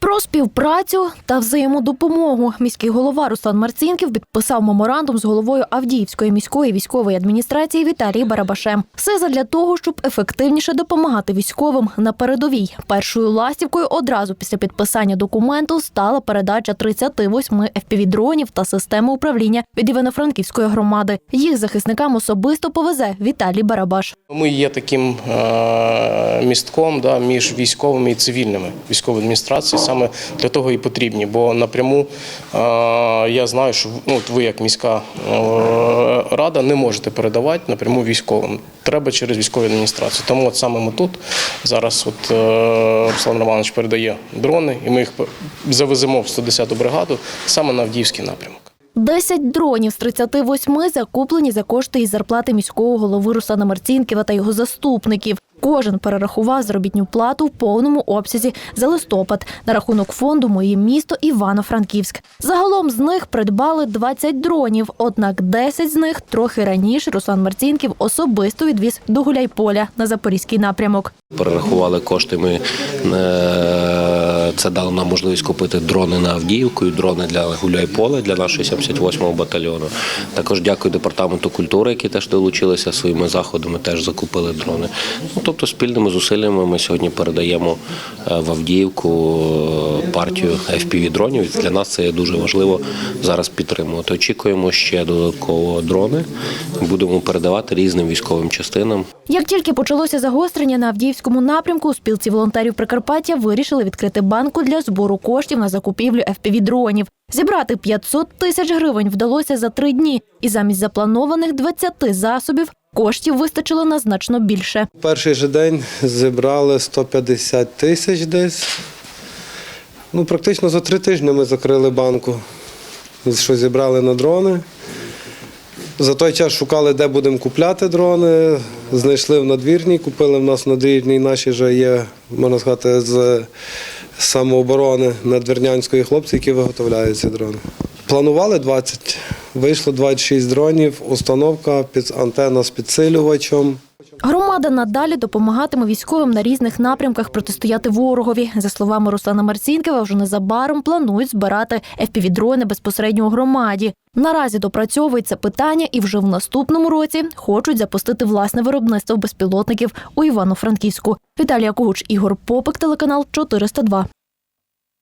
Про співпрацю та взаємодопомогу міський голова Руслан Марцінків підписав меморандум з головою Авдіївської міської військової адміністрації Віталій Барабашем. Все задля того, щоб ефективніше допомагати військовим на передовій. Першою ластівкою одразу після підписання документу стала передача 38 FPV-дронів та системи управління від Івано-Франківської громади. Їх захисникам особисто повезе Віталій Барабаш. Ми є таким е, містком да, між військовими і цивільними військової адміністрації. Саме для того і потрібні. Бо напряму я знаю, що ну, ви, як міська е, рада, не можете передавати напряму військовим. Треба через військову адміністрацію. Тому от саме ми тут зараз от, е, Руслан Романович передає дрони, і ми їх завеземо в 110-ту бригаду саме на Авдіївський напрямок. 10 дронів з 38 закуплені за кошти із зарплати міського голови Руслана Марцінківа та його заступників. Кожен перерахував заробітню плату в повному обсязі за листопад на рахунок фонду Моє місто Івано-Франківськ. Загалом з них придбали 20 дронів, однак 10 з них трохи раніше Руслан Марцінків особисто відвіз до Гуляйполя на запорізький напрямок. Перерахували кошти. Ми е, це дало нам можливість купити дрони на Авдіївку і дрони для Гуляйполя для нашого 78-го батальйону. Також дякую департаменту культури, які теж долучилися своїми заходами, теж закупили дрони. Ну тобто спільними зусиллями ми сьогодні передаємо е, в Авдіївку е, партію fpv дронів. Для нас це є дуже важливо зараз підтримувати. Очікуємо ще додатково дрони. Будемо передавати різним військовим частинам. Як тільки почалося загострення на Авдіївському напрямку, спілці волонтерів Прикарпаття вирішили відкрити банку для збору коштів на закупівлю FPV-дронів. Зібрати 500 тисяч гривень вдалося за три дні, і замість запланованих 20 засобів коштів вистачило на значно більше. Перший же день зібрали 150 тисяч десь. Ну, практично за три тижні ми закрили банку, що зібрали на дрони. За той час шукали, де будемо купляти дрони. Знайшли в надвірній, купили в нас надвірній, наші вже є, можна сказати, з самооборони надвірнянської хлопці, які виготовляють ці дрони. Планували 20, вийшло 26 дронів, установка, під, антенна з підсилювачем. Громада надалі допомагатиме військовим на різних напрямках протистояти ворогові. За словами Руслана Марцінкова, вже незабаром планують збирати FPV-дрони безпосередньо у громаді. Наразі допрацьовується питання і вже в наступному році хочуть запустити власне виробництво безпілотників у Івано-Франківську. Віталія Когуч, Ігор Попик, телеканал 402.